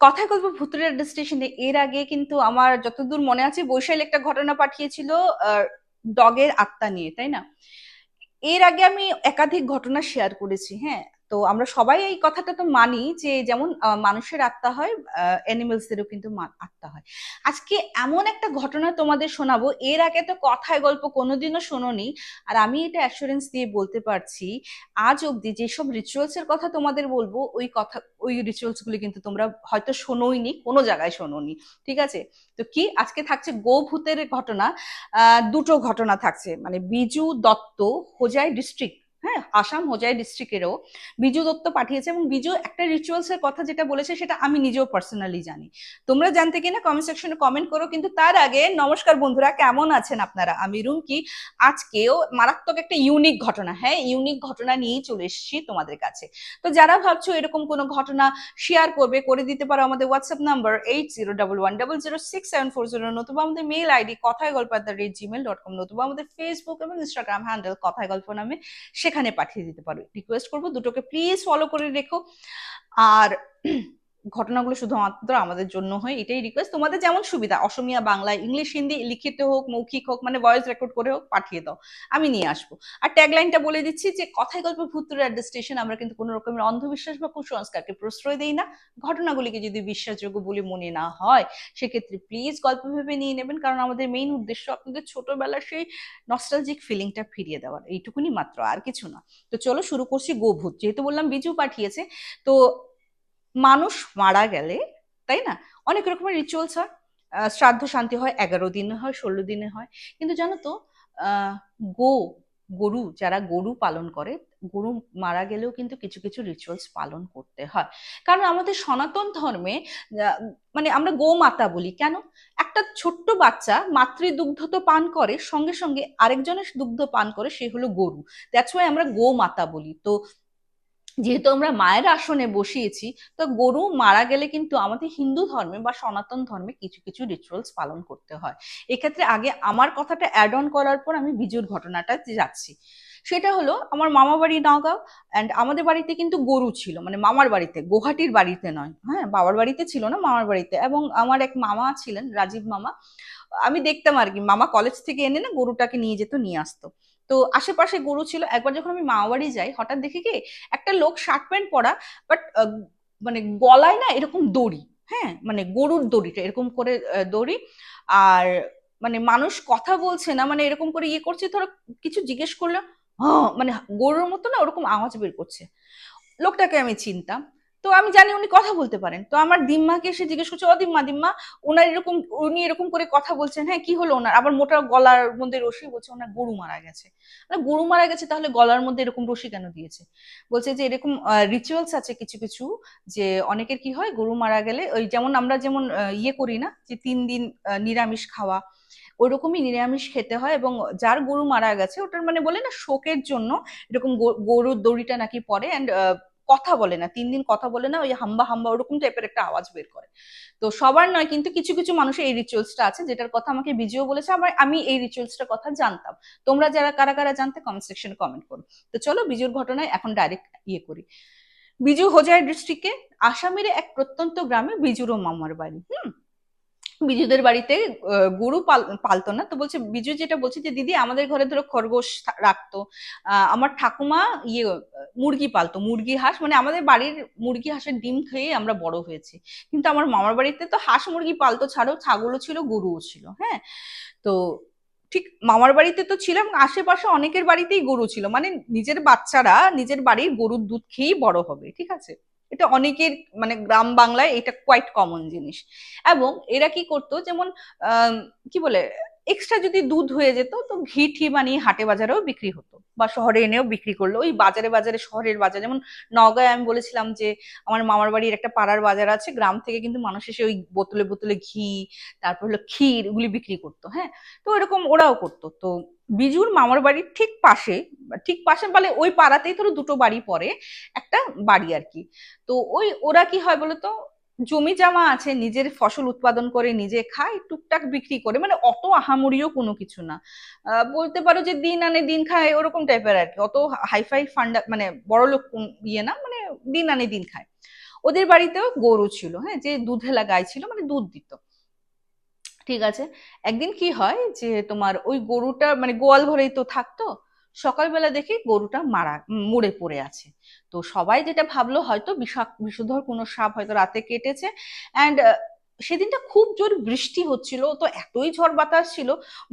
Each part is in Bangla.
কথায় বলব ভুতুরের স্টেশনে এর আগে কিন্তু আমার যতদূর মনে আছে বৈশাল একটা ঘটনা পাঠিয়েছিল ডগের আত্মা নিয়ে, তাই না? এর আগে আমি একাধিক ঘটনা শেয়ার করেছি হ্যাঁ। তো আমরা সবাই এই কথাটা তো মানি যে যেমন মানুষের আত্মা হয় অ্যানিমেলসদেরও কিন্তু আত্মা হয়। আজকে এমন একটা ঘটনা তোমাদের শোনাবো, এর আগে তো কথায় গল্প কোনোদিনও শোনোনি, আর আমি এটা অ্যাসুরেন্স দিয়ে বলতে পারছি, আজ অবধি যেসব রিচুয়ালস এর কথা তোমাদের বলব, ওই কথা, ওই রিচুয়ালস গুলি কিন্তু তোমরা হয়তো শোনোইনি, কোনো জায়গায় শোনোনি, ঠিক আছে? তো কি, আজকে থাকছে গোভূতের ঘটনা দুটো ঘটনা থাকছে মানে বিজু দত্ত হোজাই ডিস্ট্রিক্ট হ্যাঁ আসাম হোজাই ডিস্ট্রিক্টেরও বিজু দত্ত পাঠিয়েছে এবং বিজু একটা রিচুয়ালস এর কথা যেটা বলেছে সেটা আমি নিজেও পার্সোনালি জানি। তোমরা জানতে কিনা কমেন্ট সেকশনে কমেন্ট করো, কিন্তু তার আগে নমস্কার বন্ধুরা, কেমন আছেন আপনারা? আমি রুমকি। আজকেও মারাত্মক একটা ইউনিক ঘটনা হ্যাঁ ইউনিক ঘটনা নিয়েই চলে এসেছি তোমাদের কাছে। তো যারা ভাবছ এরকম কোনো ঘটনা শেয়ার করবে, করে দিতে পারো আমাদের WhatsApp number eight zero double one double zero six seven four zero নতুবা আমাদের মেল আইডি কথায় গল্প at the rate Gmail dot com নতুবা আমাদের ফেসবুক এবং ইনস্টাগ্রাম হ্যান্ডেল কথায় গল্প নামে। সেখানে পাঠিয়ে দিতে পারো। রিকোয়েস্ট করব দুটোকে প্লিজ ফলো করে রেখো। আর ঘটনাগুলো শুধুমাত্র আমাদের জন্য হয়, এটাই রিকোয়েস্ট তোমাদের যেমন সুবিধা, অসমিয়া, বাংলা, ইংলিশ, হিন্দি, লিখিত হোক, মৌখিক হোক মানে ভয়েস রেকর্ড করে হোক, পাঠিয়ে দাও, আমি নিয়ে আসব। আর ট্যাগলাইনটা বলে দিচ্ছি যে, কথায় গল্প ভূতুর স্টেশন আমরা কিন্তু কোনো রকমের অন্ধবিশ্বাস বা কুসংস্কারকে প্রশ্রয় দিই না। ঘটনাগুলিকে যদি বিশ্বাসযোগ্য বলে মনে না হয়, সেক্ষেত্রে প্লিজ গল্প ভেবে নিয়ে নেবেন, কারণ আমাদের মেইন উদ্দেশ্য আপনাদের ছোটবেলার সেই নস্টালজিক ফিলিংটা ফিরিয়ে দেওয়ার। এইটুকুনি মাত্র, আর কিছু না। তো চলো শুরু করছি গোভূত যেহেতু বললাম, বিজু পাঠিয়েছে, তো মানুষ মারা গেলে, তাই না? অনেক রকমের রিচুয়ালস হয়। শ্রাদ্ধ শান্তি হয়, এগারো দিনে হয়, ষোলো দিনে হয়। কিন্তু জানো তো গো, গরু, যারা গরু পালন করে, গরু মারা গেলেও কিন্তু কিছু কিছু রিচুয়ালস পালন করতে হয়। কারণ আমাদের সনাতন ধর্মে মানে আমরা গোমাতা বলি। কেন? একটা ছোট্ট বাচ্চা মাতৃদুগ্ধ তো পান করে, সঙ্গে সঙ্গে আরেকজনের দুগ্ধ পান করে, সে হলো গরু। দ্যাটস ওয়াই আমরা গোমাতা বলি। তো যেহেতু আমরা মায়ের আসনে বসিয়েছি, তো গরু মারা গেলে কিন্তু আমাদের হিন্দু ধর্মে বা সনাতন ধর্মে কিছু কিছু রিচুয়ালস পালন করতে হয়। এক্ষেত্রে আগে আমার কথাটা অ্যাড অন করার পর আমি বিজুর ঘটনাটা যাচ্ছি। সেটা হলো আমার মামা বাড়ি নগাঁও অ্যান্ড আমাদের বাড়িতে কিন্তু গরু ছিল মানে মামার বাড়িতে গুহাটির বাড়িতে নয় হ্যাঁ? বাবার বাড়িতে ছিল না, মামার বাড়িতে এবং আমার এক মামা ছিলেন, রাজীব মামা। আমি দেখতাম আর কি, মামা কলেজ থেকে এনে না গরুটাকে নিয়ে যেত, নিয়ে আসতো। তো আশেপাশে গরু ছিল, একবার যখন আমি মামাবাড়ি যাই, হঠাৎ দেখি কি একটা লোক শার্ট প্যান্ট পরা বাট মানে গলায় না এরকম দড়ি হ্যাঁ? মানে গরুর দড়িটা, এরকম করে দড়ি। আর মানে মানুষ কথা বলছে না মানে এরকম করে ইয়ে করছে, ধরো কিছু জিজ্ঞেস করল হ্যাঁ মানে গরুর মতো না, ওরকম আওয়াজ বের করছে। লোকটাকে আমি চিনতাম। তো আমি জানি উনি কথা বলতে পারেন। তো আমার দিম্মাকে এসে জিজ্ঞেস করছে, ও দিম্মা দিম্মা ওনার এরকম, উনি এরকম করে কথা বলছেন হ্যাঁ কি হলো ওনার? আবার মোটা গলার মধ্যে রশি বলছে, ওনার গরু মারা গেছে। মানে গরু মারা গেছে, তাহলে গলার মধ্যে এরকম রশি কেন দিয়েছে? বলছে যে এরকম রিচুয়ালস আছে কিছু কিছু, যে অনেকের কি হয়, গরু মারা গেলে ওই যেমন আমরা যেমন ইয়ে করি না, যে তিন দিন নিরামিষ খাওয়া, ওরকমই নিরামিষ খেতে হয় এবং যার গরু মারা গেছে, ওটার মানে বলে না, শোকের জন্য এরকম গরুর দড়িটা নাকি পরে অ্যান্ড কথা বলে না, তিন দিন কথা বলে না, ওই হাম্বা হাম্বা ওরকম টাইপের একটা আওয়াজ বের করে। তো সবার নয়, কিন্তু কিছু কিছু মানুষের এই রিচুয়ালসটা আছে, যেটার কথা আমাকে বিজিও বলেছে, আমার, আমি এই রিচুয়ালসটার কথা জানতাম। তোমরা যারা, কারা কারা জানতে কমেন্ট সেকশনে কমেন্ট করো। তো চলো বিজুর ঘটনায় এখন ডাইরেক্ট ইয়ে করি। বিজু হোজাই ডিস্ট্রিক্টে আসামের এক প্রত্যন্ত গ্রামে বিজুর ও মামার বাড়ি, হুম? বিজুদের বাড়িতে গরু পালতো না। তো বলছে, বিজু যেটা বলছে যে, দিদি, আমাদের ঘরে ধরো খরগোশ রাখতো। আমার ঠাকুমা ইয়ে মুরগি পালতো, মুরগি হাঁস মানে আমাদের বাড়ির মুরগি হাঁসের ডিম খেয়ে আমরা বড় হয়েছি। কিন্তু আমার মামার বাড়িতে তো হাঁস মুরগি পালতো ছাড়াও ছাগলও ছিল, গরুও ছিল হ্যাঁ? তো ঠিক মামার বাড়িতে তো ছিলাম, আশেপাশে অনেকের বাড়িতেই গরু ছিল মানে নিজের বাচ্চারা নিজের বাড়ির গরুর দুধ খেয়েই বড় হবে, ঠিক আছে? এটা অনেকের মানে গ্রাম বাংলায় এটা কোয়াইট কমন জিনিস। এবং এরা কি করতো, যেমন কি বলে এক্সট্রা যদি দুধ হয়ে যেত, তো ঘি ঠি বানিয়ে হাটে বাজারেও বিক্রি হতো বা শহরে এনেও বিক্রি করল। ওই বাজারে বাজারে, শহরের বাজার, যেমন নগায় আমি বলেছিলাম যে, আমার মামার বাড়ির একটা পাড়ার বাজার আছে, গ্রাম থেকে কিন্তু মানুষ এসে ওই বোতলে বোতলে ঘি, তারপর হলো ক্ষীর এগুলি বিক্রি করতো হ্যাঁ? তো এরকম ওরাও করতো। তো বিজুর মামার বাড়ির ঠিক পাশে ঠিক পাশে বলে ওই পাড়াতেই ধরো দুটো বাড়ি পরে একটা বাড়ি আর কি। তো ওই, ওরা কি হয় বলতো জমি জামা আছে, নিজের ফসল উৎপাদন করে নিজে খায়, টুকটাক বিক্রি করে মানে অত আহামরিও কোনো কিছু না। বলতে পারো যে দিন আনে দিন খায়, ওরকম টাইপের আর কি। অত হাইফাই ফান্ডা মানে বড় লোক ইয়ে না মানে দিন আনে দিন খায়। ওদের বাড়িতেও গরু ছিল হ্যাঁ যে দুধেলা গাই ছিল মানে দুধ দিত। ঠিক আছে? একদিন কি হয় যে তোমার ওই গরুটা মানে গোয়াল ঘরেই তো থাকতো সকালবেলা দেখি গরুটা মারা, মরে পড়ে আছে। তো সবাই যেটা ভাবলো হয়তো বিষাক, বিষধর কোনো সাপ হয়তো রাতে কেটেছে। অ্যান্ড সেদিনটা খুব জোর বৃষ্টি হচ্ছিল, তো এতই ঝড় বাতাস ছিল,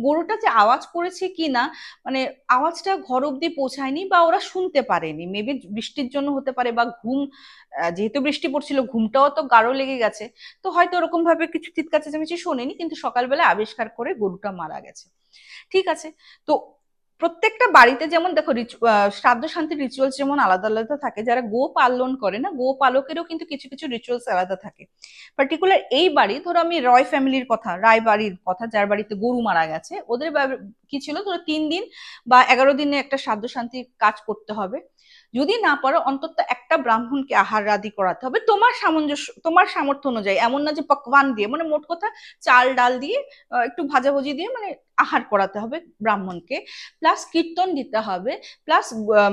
গরুটা যে আওয়াজ করেছে কি না মানে আওয়াজটা ঘর অব্দি পৌঁছায়নি বা ওরা শুনতে পারেনি। মেবি বৃষ্টির জন্য হতে পারে বা ঘুম যেহেতু বৃষ্টি পড়ছিল, ঘুমটাও তো গাঢ় লেগে গেছে। তো হয়তো ওরকম ভাবে কিছু চিৎকার চেঁচামেচি শোনেনি, কিন্তু সকালবেলা আবিষ্কার করে গরুটা মারা গেছে। ঠিক আছে, তো প্রত্যেকটা বাড়িতে যেমন দেখো শ্রাদ্ধ শান্তি রিচুয়ালস যেমন আলাদা আলাদা থাকে, যারা গো পালন করে না গো পালকেরও কিন্তু কিছু কিছু রিচুয়ালস আলাদা থাকে। পার্টিকুলার এই বাড়ি, ধরো আমি রয় ফ্যামিলির কথা রায় বাড়ির কথা, যার বাড়িতে গরু মারা গেছে, ওদের কি ছিল? ধরো তিন দিন বা এগারো দিনে একটা শ্রাদ্ধ শান্তির কাজ করতে হবে। যদি না পারো, অন্তত একটা ব্রাহ্মণকে আহার আদি করাতে হবে। তোমার সামঞ্জস্য, তোমার সামর্থ্য অনুযায়ী। এমন না যে পকওয়ান দিয়ে মানে মোট কথা চাল ডাল দিয়ে একটু ভাজাভুজি দিয়ে মানে আহার করাতে হবে ব্রাহ্মণকে। প্লাস কীর্তন দিতে হবে। প্লাস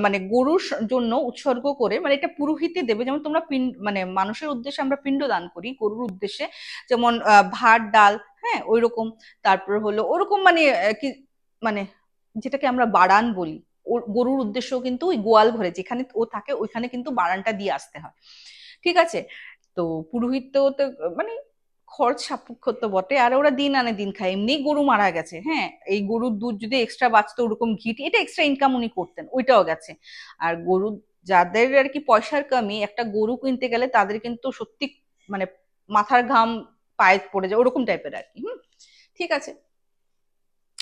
মানে গরুর জন্য উৎসর্গ করে মানে এটা পুরোহিতে দেবে। যেমন তোমরা পিণ্ড মানে মানুষের উদ্দেশ্যে আমরা পিণ্ড দান করি গরুর উদ্দেশ্যে। যেমন ভাত, ডাল হ্যাঁ ওই রকম তারপর হলো, ওরকম মানে কি মানে যেটাকে আমরা বাড়ান বলি। গরুর উদ্দেশ্য কিন্তু ওই গোয়াল ঘরে, যেখানে ও থাকে ওইখানে কিন্তু বারানটা দিয়ে আসতে হয়। ঠিক আছে? তো পুরোহিত তো মানে খরচ সাপেক্ষ তো বটে, আর ওরা দিন আনে দিন খায়। এমনি গরু মারা গেছে হ্যাঁ? এই গরুর দুধ যদি এক্সট্রা বাঁচতো, ওরকম ঘিট এটা এক্সট্রা ইনকাম উনি করতেন, ওইটাও গেছে। আর গরু, যাদের আর কি পয়সার কমি, একটা গরু কিনতে গেলে তাদের কিন্তু সত্যি মানে মাথার ঘাম পায়ে পড়ে যায়, ওরকম টাইপের আর কি, হুম? ঠিক আছে?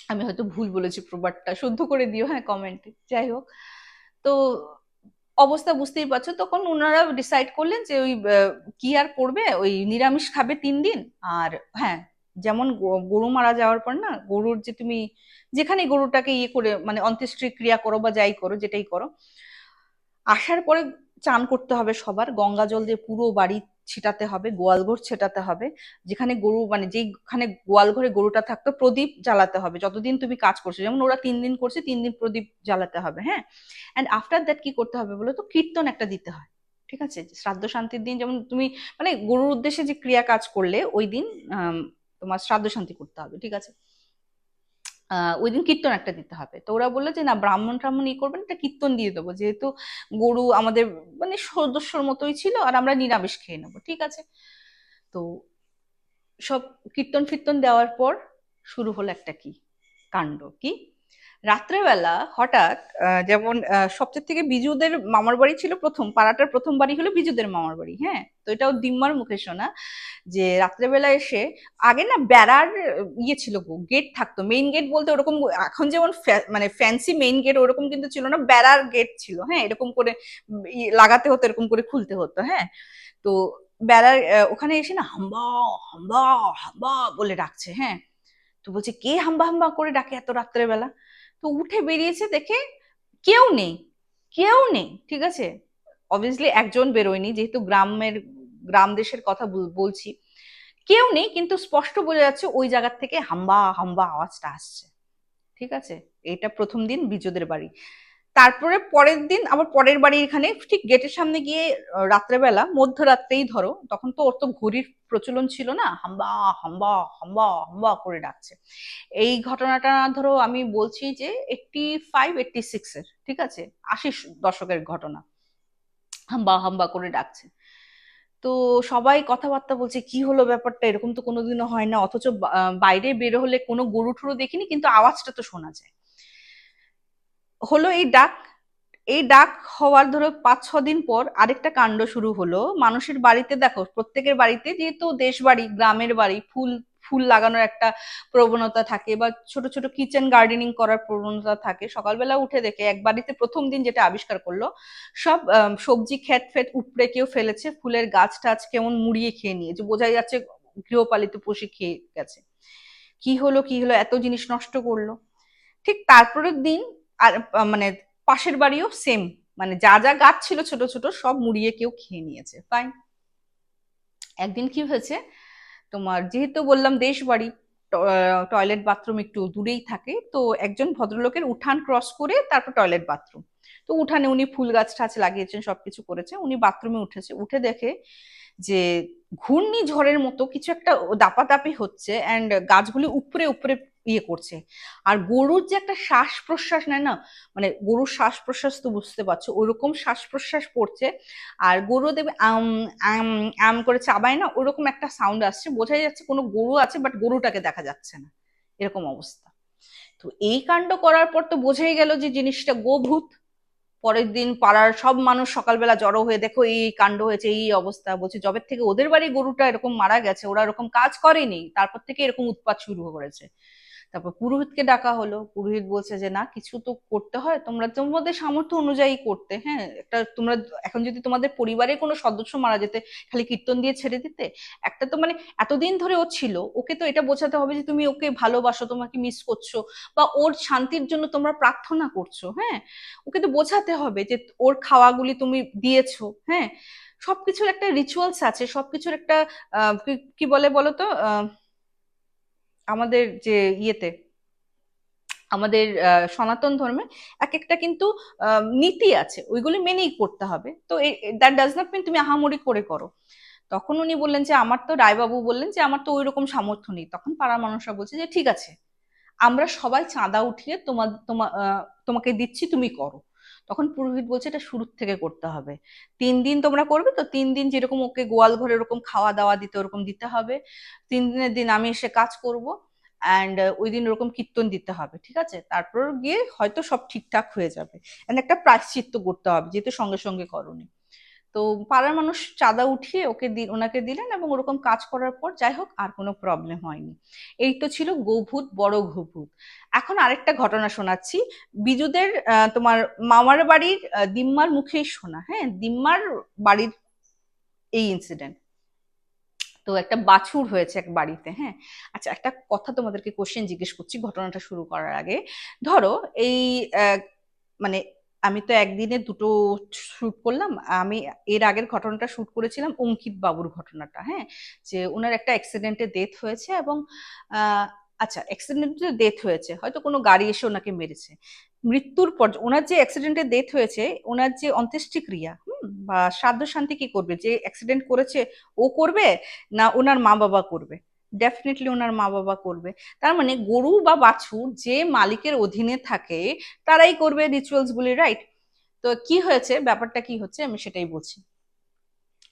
আমি হয়তো ভুল বলেছি প্রবাদটা, শুদ্ধ করে দিও হ্যাঁ কমেন্টে যাই হোক। তো অবস্থা বুঝতেই পারছ, তখন ওনারা ডিসাইড করলেন যে ওই কি আর করবে? ওই নিরামিষ খাবে তিন দিন। আর হ্যাঁ যেমন গরু মারা যাওয়ার পর না, গরুর যে তুমি, যেখানে গরুটাকে ইয়ে করে মানে অন্ত্যেষ্টি ক্রিয়া করো বা যাই করো, যেটাই করো, আসার পরে চান করতে হবে সবার। গঙ্গা জল দিয়ে পুরো বাড়ি ছিটাতে হবে, গোয়ালঘর ছেটাতে হবে। যেখানে গরু মানে যেখানে গোয়ালঘরে গরুটা থাকতো, প্রদীপ জ্বালাতে হবে। যতদিন তুমি কাজ করছ, যেমন ওরা তিন দিন করছে, তিন দিন প্রদীপ জ্বালাতে হবে হ্যাঁ? অ্যান্ড আফটার দ্যাট কি করতে হবে বলো তো কীর্তন একটা দিতে হয়, ঠিক আছে? শ্রাদ্ধ শান্তির দিন যেমন তুমি মানে গরুর উদ্দেশ্যে যে ক্রিয়া কাজ করলে, ওই দিন তোমার শ্রাদ্ধ শান্তি করতে হবে, ঠিক আছে? ওই দিন কীর্তন একটা দিতে হবে। তো ওরা বলল যে, না, ব্রাহ্মণ ট্রাহ্মণ ই করবেন একটা কীর্তন দিয়ে দেবো। যেহেতু গরু আমাদের মানে সদস্যর মতোই ছিল, আর আমরা নিরামিষ খেয়ে নেব, ঠিক আছে? তো সব কীর্তন ফির্তন দেওয়ার পর শুরু হলো একটা কি? কাণ্ড, কি? রাত্রেবেলা হঠাৎ যেমন সবচেয়ে থেকে বিজুদের মামার বাড়ি ছিল প্রথম, পাড়াটার প্রথম বাড়ি হলো বিজুদের মামার বাড়ি হ্যাঁ? তো এটাও দিম্মার মুখে শোনা, যে রাত্রেবেলা এসে, আগে না বেড়ার ইয়ে ছিল গেট থাকতো মেইন গেট বলতে ওরকম, এখন যেমন মানে ফ্যান্সি মেইন গেট ওরকম কিন্তু ছিল না, বেড়ার গেট ছিল হ্যাঁ? এরকম করে লাগাতে হতো, এরকম করে খুলতে হতো হ্যাঁ? তো বেড়ার ওখানে এসে না হাম্বা হাম্বা হাম্বা বলে ডাকছে হ্যাঁ? তো বলছে, কে হাম্বা হাম্বা করে ডাকে এত রাত্রেবেলা? তো উঠে বেরিয়েছে দেখে কেউ নেই কেউ নেই, ঠিক আছে? অবভিয়াসলি একজন বেরোয়নি, যেহেতু গ্রামের, গ্রাম দেশের কথা বলছি। কেউ নেই, কিন্তু স্পষ্ট বোঝা যাচ্ছে ওই জায়গার থেকে হাম্বা হাম্বা আওয়াজটা আসছে। ঠিক আছে? এটা প্রথম দিন বিজুদের বাড়ি। তারপরে পরের দিন আবার পরের বাড়ি এখানে ঠিক গেটের সামনে গিয়ে রাত্রেবেলা, মধ্যরাত্রেই ধরো, তখন তো ওর তো ঘড়ির প্রচলন ছিল না, হাম্বা হাম্বা হাম্বা হাম্বা করে ডাকছে। এই ঘটনাটা ধরো আমি বলছি যে এইটটি ফাইভ এইটটি সিক্স এর, ঠিক আছে? আশি দশকের ঘটনা। হাম্বা হাম্বা করে ডাকছে। তো সবাই কথাবার্তা বলছে, কি হলো ব্যাপারটা? এরকম তো কোনোদিনও হয় না। অথচ বাইরে বের হলে কোনো গরু ঠুরো দেখিনি, কিন্তু আওয়াজটা তো শোনা যায়। হলো এই ডাক এই ডাক হওয়ার ধরো পাঁচ, ছ দিন পর আরেকটা কাণ্ড শুরু হলো। মানুষের বাড়িতে দেখো, প্রত্যেকের বাড়িতে যেহেতু দেশ বাড়ি গ্রামের বাড়ি, ফুল ফুল লাগানোর একটা প্রবণতা থাকে বা ছোট ছোট কিচেন গার্ডেনিং করার প্রবণতা থাকে, সকালবেলা উঠে দেখে এক বাড়িতে প্রথম দিন যেটা আবিষ্কার করল, সব সবজি খেত ফেত উপড়ে কেউ ফেলেছে, ফুলের গাছ টাছ কেমন মুড়িয়ে খেয়ে নিয়েছে, বোঝাই যাচ্ছে গৃহপালিত পশু খেয়ে গেছে। কি হলো কি হলো, এত জিনিস নষ্ট করল। ঠিক তারপরের দিন আর মানে পাশের বাড়িও সেম মানে যা যা গাছ ছিল ছোট ছোট সব মুড়িয়ে কেউ খেয়ে নিয়েছে। ফাইন একদিন কি হয়েছে? তোমার যেহেতু বললাম দেশ বাড়ি টয়লেট বাথরুম একটু দূরেই থাকে, তো একজন ভদ্রলোকের উঠান ক্রস করে তারপর টয়লেট বাথরুম তো উঠানে উনি ফুল গাছ টাছ লাগিয়েছেন সবকিছু করেছে। উনি বাথরুমে উঠেছে। উঠে দেখে যে ঘূর্ণি ঝড়ের মতো কিছু একটা দাপাদাপি হচ্ছে অ্যান্ড গাছগুলি উপরে উপরে ইয়ে করছে। আর গরুর যে একটা শ্বাস প্রশ্বাস নেয় না মানে গরুর শ্বাস প্রশ্বাস তো বুঝতে পারছ, ওইরকম শ্বাস প্রশ্বাস পড়ছে আর গরু দেবে আম করে চাবায় না, ওইরকম একটা সাউন্ড আসছে। বোঝাই যাচ্ছে কোনো গরু আছে বাট গরুটাকে দেখা যাচ্ছে না। এরকম অবস্থা। তো এই কাণ্ড করার পর তো বোঝাই গেল যে জিনিসটা গোভূত। পরের দিন পাড়ার সব মানুষ সকালবেলা জড়ো হয়ে দেখো, এই কাণ্ড হয়েছে, এই অবস্থা। বলছে জবের থেকে ওদের বাড়ি গরুটা এরকম মারা গেছে, ওরা এরকম কাজ করেনি। তারপর থেকে এরকম উৎপাত শুরু করেছে। তারপর পুরোহিতকে ডাকা হলো। পুরোহিত বলছে যে, না, কিছু তো করতে হয়। তোমরা তোমাদের সামর্থ্য অনুযায়ী করতে হ্যাঁ? একটা তোমরা এখন যদি তোমাদের পরিবারের কোনো সদস্য মারা যেতে, খালি কীর্তন দিয়ে ছেড়ে দিতে, একটা তো মানে এতদিন ধরে ও ছিল, ওকে তো এটা বোঝাতে হবে যে, তুমি ওকে ভালোবাসো, তোমাকে মিস করছ বা ওর শান্তির জন্য তোমরা প্রার্থনা করছ হ্যাঁ? ওকে তো বোঝাতে হবে যে, ওর খাওয়াগুলি তুমি দিয়েছ হ্যাঁ? সবকিছুর একটা রিচুয়ালস আছে, সবকিছুর একটা কি বলে বলো তো আমাদের যে ইয়েতে, আমাদের সনাতন ধর্মে এক একটা কিন্তু নীতি আছে, ওইগুলি মেনেই করতে হবে। তো দ্যাট ডাজ নট মিন তুমি আহামরি করে করো। তখন উনি বললেন যে, আমার তো রায়বাবু বললেন যে, আমার তো ওই রকম সামর্থ্য নেই। তখন পাড়ার মানুষরা বলছে যে, ঠিক আছে, আমরা সবাই চাঁদা উঠিয়ে তোমার তোমাকে দিচ্ছি, তুমি করো। তখন পুরোহিত বলছে, এটা শুরুর থেকে করতে হবে। তিন দিন তোমরা করবে তো, তিন দিন যেরকম ওকে গোয়াল ঘরে ওরকম খাওয়া দাওয়া দিতে, ওরকম দিতে হবে। তিন দিনের দিন আমি এসে কাজ করব অ্যান্ড ওই দিন ওরকম কীর্তন দিতে হবে, ঠিক আছে? তারপর গিয়ে হয়তো সব ঠিকঠাক হয়ে যাবে। একটা প্রায়শ্চিত্ত করতে হবে, যেহেতু সঙ্গে সঙ্গে করনি। তো পাড়ার মানুষ চাঁদা উঠিয়ে ওকে ওনাকে দিলেন এবং ওরকম কাজ করার পর যাই হোক আর কোনো প্রবলেম হয়নি। এই তো ছিল গোভূত, বড় ঘুভূত। এখন আরেকটা ঘটনা শোনাচ্ছি। বিজুদের তোমার মামার বাড়ির দিম্মার মুখেই শোনা। হ্যাঁ দিম্মার বাড়ির এই ইনসিডেন্ট তো একটা বাছুর হয়েছে এক বাড়িতে হ্যাঁ। আচ্ছা একটা কথা তোমাদেরকে কোশ্চেন জিজ্ঞেস করছি ঘটনাটা শুরু করার আগে। ধরো এই মানে আমি তো একদিনে দুটো শুট করলাম। আমি এর আগের ঘটনাটা শুট করেছিলাম অঙ্কিত বাবুর ঘটনাটা হ্যাঁ? যে ওনার একটা অ্যাক্সিডেন্টে ডেথ হয়েছে এবং আচ্ছা অ্যাক্সিডেন্টে ডেথ হয়েছে, হয়তো কোনো গাড়ি এসে ওনাকে মেরেছে। মৃত্যুর পর ওনার যে অ্যাক্সিডেন্টে ডেথ হয়েছে ওনার যে অন্ত্যেষ্টিক্রিয়া বা শ্রাদ্ধ শান্তি কি করবে? যে অ্যাক্সিডেন্ট করেছে, ও করবে না ওনার মা বাবা করবে? ডেফিনেটলি ওনার মা বাবা করবে। তার মানে গরু বা বাছুর যে মালিকের অধীনে থাকে, তারাই করবে রিচুয়ালস গুলি রাইট তো কি হয়েছে? ব্যাপারটা কি হচ্ছে? আমি সেটাই বলছি।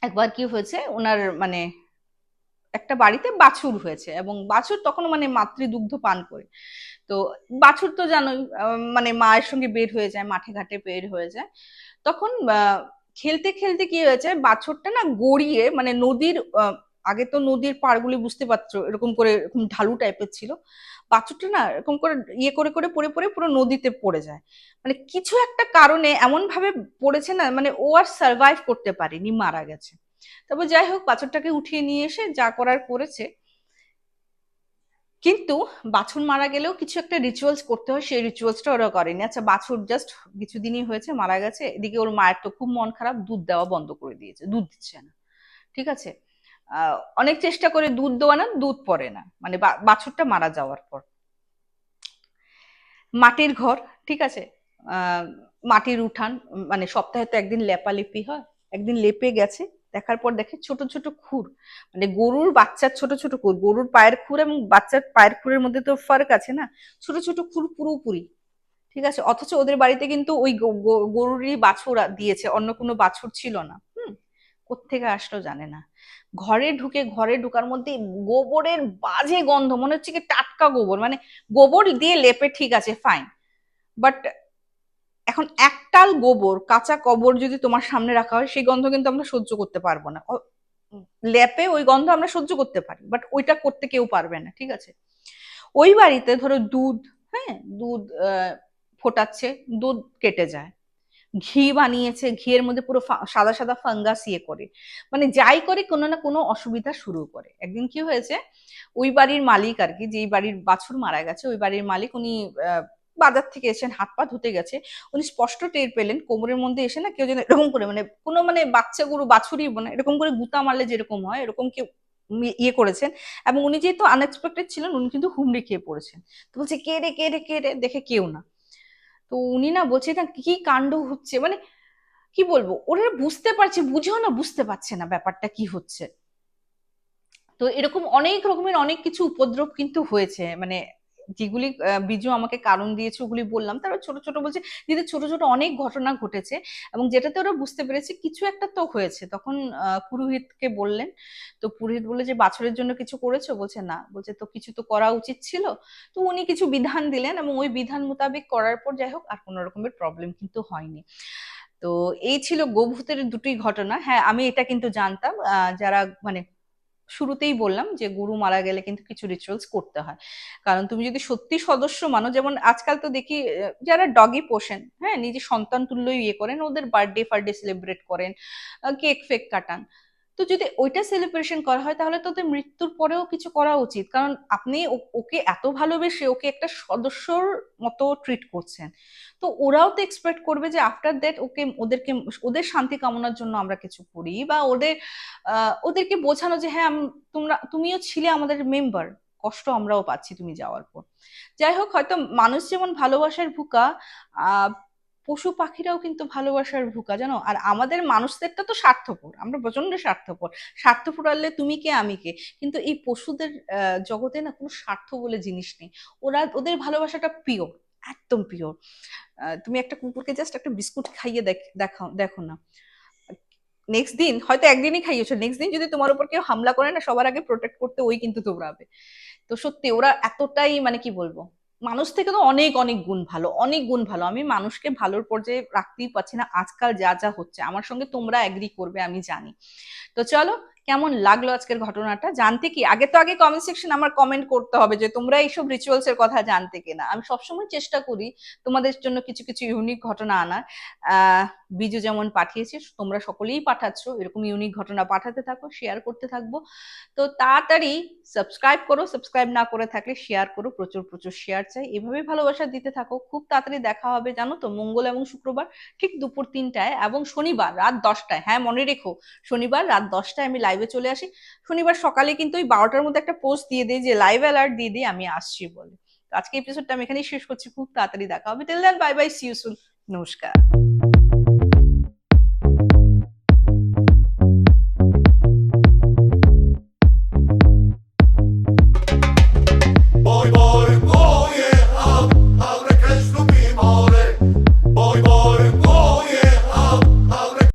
একবার কি হয়েছে? ওনার মানে একটা বাড়িতে বাছুর হয়েছে এবং বাছুর তখন মানে মাতৃদুগ্ধ পান করে। তো বাছুর তো জানোই মানে মায়ের সঙ্গে বের হয়ে যায়, মাঠে ঘাটে বের হয়ে যায়। তখন খেলতে খেলতে কি হয়েছে? বাছুরটা না গড়িয়ে মানে নদীর আগে তো নদীর পাড়গুলি বুঝতে পারছ, এরকম করে এরকম ঢালু টাইপের ছিল। বাছুরটা না এরকম করে ইয়ে করে করে পড়ে পড়ে পুরো নদীতে পড়ে যায়। মানে কিছু একটা কারণে এমন ভাবে পড়েছে না মানে ও আর সার্ভাইভ করতে পারেনি, মারা গেছে। তারপর যাই হোক, বাছুরটাকে উঠিয়ে নিয়ে এসে যা করার করেছে। কিন্তু বাছুর মারা গেলেও কিছু একটা রিচুয়ালস করতে হয়, সেই রিচুয়ালসটা ওরা করেনি। আচ্ছা বাছুর জাস্ট কিছুদিনই হয়েছে, মারা গেছে। এদিকে ওর মায়ের তো খুব মন খারাপ, দুধ দেওয়া বন্ধ করে দিয়েছে, দুধ দিচ্ছে না। ঠিক আছে? অনেক চেষ্টা করে দুধ দেওয়া না, দুধ পড়ে না। মানে বাছুরটা মারা যাওয়ার পর। মাটির ঘর, ঠিক আছে? মাটির উঠান মানে সপ্তাহে তো একদিন লেপালেপি হয়, একদিন লেপে গেছে, দেখার পর দেখে ছোট ছোট খুর। মানে গরুর বাচ্চার ছোট ছোট খুর, গরুর পায়ের খুর এবং বাচ্চার পায়ের খুরের মধ্যে তো ফার্ক আছে না? ছোট ছোট খুর পুরোপুরি, ঠিক আছে? অথচ ওদের বাড়িতে কিন্তু ওই গরুরই বাছুর দিয়েছে, অন্য কোনো বাছুর ছিল না। কোথেকে আসলো জানে না। ঘরে ঢুকে ঘরে ঢুকার মধ্যে গোবরের বাজে গন্ধ, মনে হচ্ছে কি টাটকা গোবর মানে গোবর দিয়ে লেপে ঠিক আছে ফাইন বাট এখন একটাল গোবর, কাঁচা কবর যদি তোমার সামনে রাখা হয়, সেই গন্ধ কিন্তু আমরা সহ্য করতে পারব না। ল্যাপে ওই গন্ধ আমরা সহ্য করতে পারি বাট ওইটা করতে কেউ পারবে না, ঠিক আছে? ওই বাড়িতে ধরো দুধ হ্যাঁ দুধ ফোটাচ্ছে, দুধ কেটে যায়। ঘি বানিয়েছে, ঘিয়ের মধ্যে পুরো সাদা সাদা ফাঙ্গাস ইয়ে করে। মানে যাই করে কোনো না কোনো অসুবিধা শুরু করে। একদিন কি হয়েছে, ওই বাড়ির মালিক আর কি, যেই বাড়ির বাছুর মারা গেছে, ওই বাড়ির মালিক উনি বাজার থেকে এসেন হাত পা ধুতে গেছে। উনি স্পষ্ট টের পেলেন, কোমরের মধ্যে এসে না কেউ যেন এরকম করে মানে কোনো মানে বাচ্চা গরু, বাছুরই মানে এরকম করে গুতা মারলে যেরকম হয়, এরকম কেউ ইয়ে করেছেন। এবং উনি যেহেতু আনএক্সপেক্টেড ছিলেন, উনি কিন্তু হুমড়ি খেয়ে পড়েছেন। তো বলছে, কে রে কে রে কে রে? দেখে কেউ না। তো উনি না বলছে না কি কাণ্ড হচ্ছে? মানে কি বলব, ওরা বুঝতে পারছে, বুঝেও না বুঝতে পারছে না ব্যাপারটা কি হচ্ছে। তো এরকম অনেক রকমের অনেক কিছু উপদ্রব কিন্তু হয়েছে মানে যেগুলি বিজু আমাকে কারণ দিয়েছে ওগুলি বললাম। তারপর ছোট ছোট বলছে, দিদি, ছোট ছোট অনেক ঘটনা ঘটেছে এবং যেটাতে ওরা বুঝতে পেরেছে কিছু একটা তো হয়েছে। তখন পুরোহিতকে বললেন, তো পুরোহিত বলে যে, বাছরের জন্য কিছু করেছ? বলছে, না। বলছে, তো কিছু তো করা উচিত ছিল। তো উনি কিছু বিধান দিলেন এবং ওই বিধান মোতাবেক করার পর যাই হোক, আর কোনো রকমের প্রবলেম কিন্তু হয়নি। তো এই ছিল গোভূতের দুটি ঘটনা। হ্যাঁ আমি এটা কিন্তু জানতাম যারা মানে শুরুতেই বললাম যে গুরু মারা গেলে কিন্তু কিছু রিচুয়ালস করতে হয়। কারণ তুমি যদি সত্যি সদস্য মানো, যেমন আজকাল তো দেখি যারা ডগি পোষেন হ্যাঁ নিজে সন্তান তুল্যই ইয়ে করেন, ওদের বার্থডে ফার্থডে সেলিব্রেট করেন কেক ফেক কাটান। তো যদি ওইটা সেলিব্রেশন করা হয়, তাহলে তো মৃত্যুর পরেও কিছু করা উচিত। কারণ আপনি ওকে এত ভালোবেসে ওকে একটা সদস্যর মতো ট্রিট করছেন। তো ওরাও তো এক্সপেক্ট করবে যে আফটার দ্যাট ওকে, ওদেরকে, ওদের শান্তি কামনার জন্য আমরা কিছু করি বা ওদের ওদেরকে বোঝানো যে হ্যাঁ তোমরা, তুমিও ছিলে আমাদের মেম্বার কষ্ট আমরাও পাচ্ছি তুমি যাওয়ার পর। যাই হোক, হয়তো মানুষ যেমন ভালোবাসার ভুকা পশু পাখিরাও কিন্তু ভালোবাসার ভুকা, জানো? আর আমাদের মানুষদেরটা তো স্বার্থপর, আমরা প্রচণ্ড স্বার্থপর। স্বার্থপর আনলে তুমি কে, আমি কে? কিন্তু এই পশুদের জগতে না কোনো স্বার্থ বলে জিনিস নেই। ওরা, ওদের ভালোবাসাটা পিওর একদম পিওর তুমি একটা কুকুরকে জাস্ট একটা বিস্কুট খাইয়ে দেখাও, দেখো না। নেক্সট দিন, হয়তো একদিনই খাইয়েছো নেক্সট দিন যদি তোমার উপর কেউ হামলা করে না, সবার আগে প্রোটেক্ট করতে ওই কিন্তু দৌড়াবে। তো সত্যি, ওরা এতটাই মানে কি বলব? মানুষ থেকে তো অনেক অনেক গুণ ভালো, অনেক গুণ ভালো। আমি মানুষকে ভালোর পর্যায়ে রাখতেই পারছি না। আজকাল যা যা হচ্ছে, আমার সঙ্গে তোমরা অ্যাগ্রি করবে, আমি জানি। তো চলো কেমন লাগল আজকের ঘটনাটা? জানতে কি? আগে তো আগে কমেন্ট সেকশন আমার কমেন্ট করতে হবে যে তোমরা এইসব রিচুয়ালস এর কথা জানতে কিনা। আমি সবসময় চেষ্টা করি তোমাদের জন্য কিছু কিছু ইউনিক ঘটনা আনার। বিজু যেমন পাঠিয়েছিস তোমরা সকলেই পাঠাচ্ছ। এরকম ইউনিক ঘটনা পাঠাতে থাকো শেয়ার করতে থাকব। তো তাড়াতাড়ি সাবস্ক্রাইব করো সাবস্ক্রাইব না করে থাকলে শেয়ার করো। প্রচুর প্রচুর শেয়ার চাই। এভাবে ভালোবাসা দিতে থাকো। খুব তাড়াতাড়ি দেখা হবে, জানো তো, মঙ্গল এবং শুক্রবার ঠিক দুপুর তিনটায় এবং শনিবার রাত দশটায়। হ্যাঁ মনে রেখো, শনিবার রাত দশটায় আমি লাইভে চলে আসি। শনিবার সকালে কিন্তু ওই বারোটার মধ্যে একটা পোস্ট দিয়ে দিই যে লাইভ অ্যালার্ট দিয়ে দিই, আমি আসছি বলে। আজকে এপিসোডটা আমি এখানেই শেষ করছি। খুব তাড়াতাড়ি দেখা হবে। টেল বাই বাই সিউসুল নমস্কার।